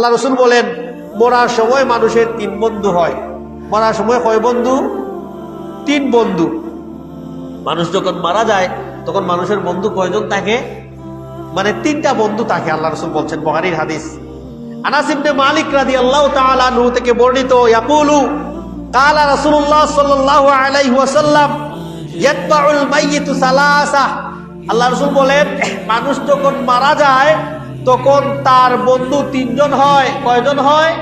আল্লাহ রসুল বলেন, মরার সময় মানুষের তিন বন্ধু হয়। মরার সময় কয় বন্ধু? তিন বন্ধু। মানুষ যখন মারা যায়, তখন মানুষের বন্ধু কয়জন থাকে? মানে তিনটা বন্ধু থাকে, আল্লাহ রসুল বলছেন বহারির হাদিস। আনাসিবনে মালিক রাদি আল্লাহ তাআলা নূ থেকে বর্ণিত, ইয়াকুলু, কালা রাসূলুল্লাহ সাল্লাল্লাহু আলাইহি ওয়াসাল্লাম আল্লাহ রসুল বলেন, মানুষ যখন মারা যায় তখন তার বন্ধু তিনজন হয়। কয়জন হয়?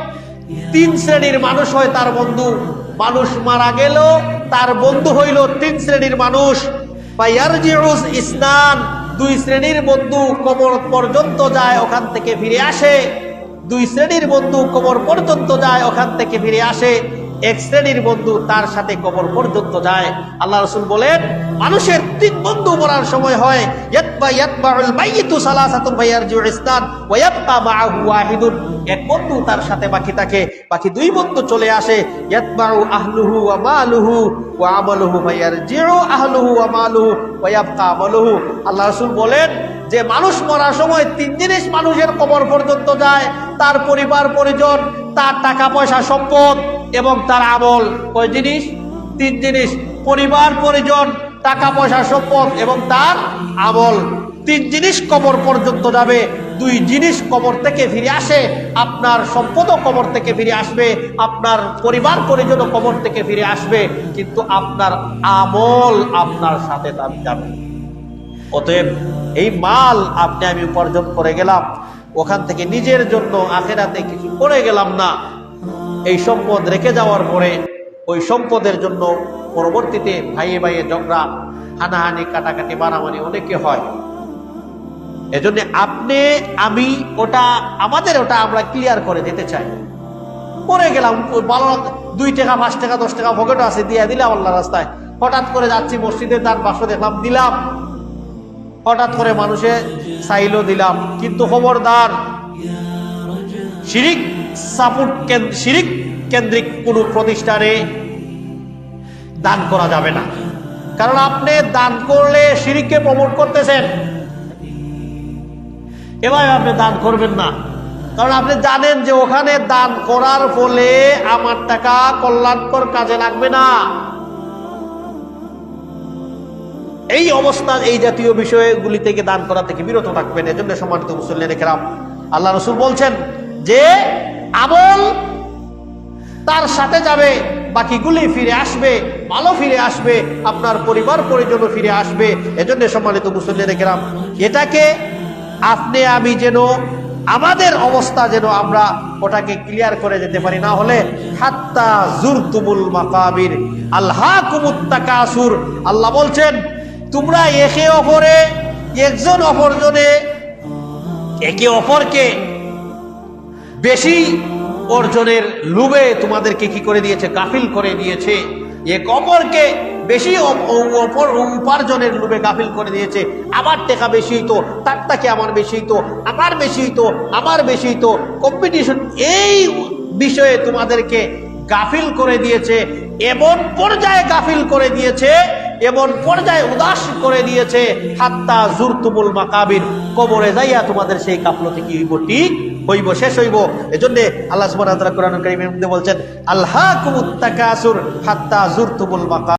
তিন শ্রেণির মানুষ হয় তার বন্ধু। মানুষ মারা গেল, তার বন্ধু হইল তিন শ্রেণির মানুষ। ইসনান দুই শ্রেণির বন্ধু কবর পর্যন্ত যায়, ওখান থেকে ফিরে আসে। দুই শ্রেণির বন্ধু কবর পর্যন্ত যায়, ওখান থেকে ফিরে আসে। এক শ্রেণির বন্ধু তার সাথে কবর পর্যন্ত যায়। আল্লাহ রসুল বলেন, মানুষের তিন বন্ধু মরার সময় হয় এক বন্ধু তার সাথে বাকি থাকে, বাকি দুই বন্ধু চলে আসে আহলুহু ওয়া মালুহু ওয়া আমালুহু ফায়ারজিউ আহলুহু ওয়া মালুহু ওয়া আমালুহু। আল্লাহ রাসূল বলেন, যে মানুষ মরার সময় তিন জিনিস মানুষের কবর পর্যন্ত যায়, তার পরিবার, পরিজন, তার টাকা পয়সা সম্পদ এবং তার আমল কয় জিনিস? তিন জিনিস। পরিবার, পরিজন, টাকা, পয়সা, সম্পদ এবং তার আমল। তিন জিনিস কবর পর্যন্ত যাবে। দুই জিনিস কবর থেকে ফিরে আসে। আপনার সম্পদও কবর থেকে ফিরে আসবে। আপনার পরিবার, পরিজনও কবর থেকে ফিরে আসবে। কিন্তু আপনার আমল আপনার সাথে তার যাবে। অতএব এই মাল আপনি আমি উপার্জন করে গেলাম। ওখান থেকে নিজের জন্য আখেরাতে কিছু করে গেলাম না। এই সম্পদ রেখে যাওয়ার পরে ওই সম্পদের জন্য পরবর্তীতে ভাইয়ে ভাইয়ে ঝগড়া, হানাহানি, কাটাকাটি, মারামারি অনেকে হয়। এজন্য আপনি, আমি, ওটা আমাদের, ওটা আমরা ক্লিয়ার করে দিতে চাই। পরে গেলাম ভালো দুই টাকা, পাঁচ টাকা, দশ টাকা পকেটে আছে, দিয়ে দিলাম আল্লাহ রাস্তায়। হঠাৎ করে যাচ্ছি মসজিদে, তার পাশে দেখলাম দিলাম। হঠাৎ করে মানুষে চাইলো দিলাম। কিন্তু খবরদার, শিরিক সাপোর্ট শিরিক কেন্দ্রিক কোনো প্রতিষ্ঠানে দান করা যাবে না। কারণ আপনি দান করলে শিরিককে প্রমোট করতেছেন। এবার আপনি দান করবেন না। কারণ আপনি জানেন যে ওখানে দান করার ফলে আমার টাকা কল্যাণকর কাজে লাগবে না। এই অবস্থা, এই জাতীয় বিষয়গুলি থেকে দান করা থেকে বিরত থাকবেন। এজন্য সম্মানিত মুসল্লি রেখেলাম আল্লাহ রসুল বলছেন যে আমল তার সাথে যাবে বাকিগুলি ফিরে আসবে ভালো ফিরে আসবে, আপনার পরিবার পরিজন ফিরে আসবে। এজন্য সম্মানিত মুসল্লি রেখেলাম এটাকে আপনি আমি যেন, আমাদের অবস্থা যেন আমরা ওটাকে ক্লিয়ার করে যেতে পারি, না হলে হাত্তা জুর তুমুল মাকাবির আল্লাহ কুমুত্তাকাসুর আল্লাহ বলছেন, তোমরা একে অপরে, একজন অপরজনে, একে অপরকে বেশি অর্জনের লোভে তোমাদেরকে কি করে দিয়েছে? গাফিল করে দিয়েছে। এক অপরকে বেশি অপ- অপর উপার্জনের লোভে গাফিল করে দিয়েছে। আমার টাকা বেশি হইতো তার তাকে আমার বেশি হইতো আমার বেশি হইতো আমার বেশি হইতো কম্পিটিশন এই বিষয়ে তোমাদেরকে গাফিল করে দিয়েছে, এমন পর্যায়ে গাফিল করে দিয়েছে, এমন পর্যায়ে উদাস করে দিয়েছে। হাত্তা জুরতুমুল মাকাবির। কবরে যাইয়া তোমাদের সেই কাফলতি কি হইব? ঠিক হইব, শেষ হইব। এজন্য আল্লাহ তাআলা কোরআনুল কারীমের মধ্যে বলছেন আল্লাহ কুমুত্তাকাসুর হাত্তা জুরতুমুল মাকা